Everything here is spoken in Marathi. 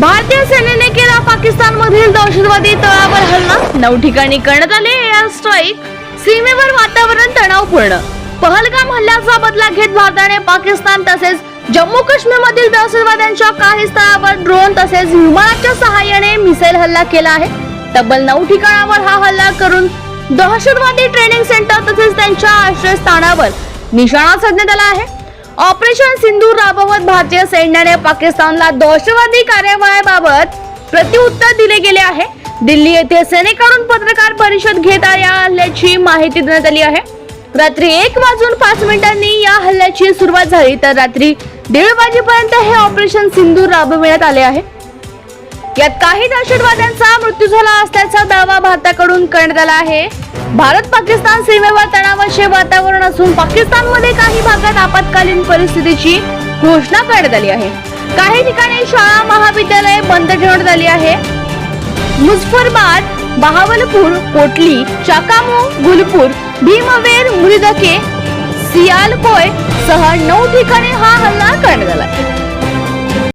भारतीय सेनेने केला पाकिस्तान मधील दहशतवादी तळावर हल्ला. नऊ ठिकाणी करण्यात आले एअर स्ट्राईक सीमेवर वातावरण तणावपूर्ण. पहलगाम हल्ल्याचा बदला घेत भारताने पाकिस्तान तसेच जम्मू काश्मीर मधील दहशतवाद्यांच्या काही स्थळावर ड्रोन तसेच विमानाच्या सहाय्याने मिसाईल हल्ला केला आहे. तब्बल नऊ ठिकाणावर हा हल्ला करून दहशतवादी ट्रेनिंग सेंटर तसेच त्यांच्या आश्रयस्थानावर निशाणा साधण्यात आला आहे. ऑपरेशन सिंधू राबवत भारतीय सैन्याने पाकिस्तानला दहशतवादी कारवायाबाबत प्रत्युत्तर दिले गेले आहे. दिल्ली येथे सेनेकडून पत्रकार परिषद घेत या हल्ल्याची माहिती देण्यात आली आहे. रात्री एक वाजून पाच मिनिटांनी या हल्ल्याची सुरुवात झाली तर रात्री दीड वाजेपर्यंत हे ऑपरेशन सिंधू राबविण्यात आले आहे. यात काही दहशतवाद्यांचा मृत्यू झाला असल्याचा दावा भारताकडून करण्यात आला आहे. भारत पाकिस्तान सीमेवर तणावाचे वातावरण असून पाकिस्तानमध्ये काही भागात आपत्कालीन परिस्थितीची घोषणा करण्यात आली आहे. काही ठिकाणी शाळा महाविद्यालये बंद ठेवण्यात आली आहे. मुझफरबाद बहावलपूर पोटली चाकामो गुलपूर भीमवेर मुरिदके सियालकोय सह नऊ ठिकाणी हा हल्ला करण्यात आला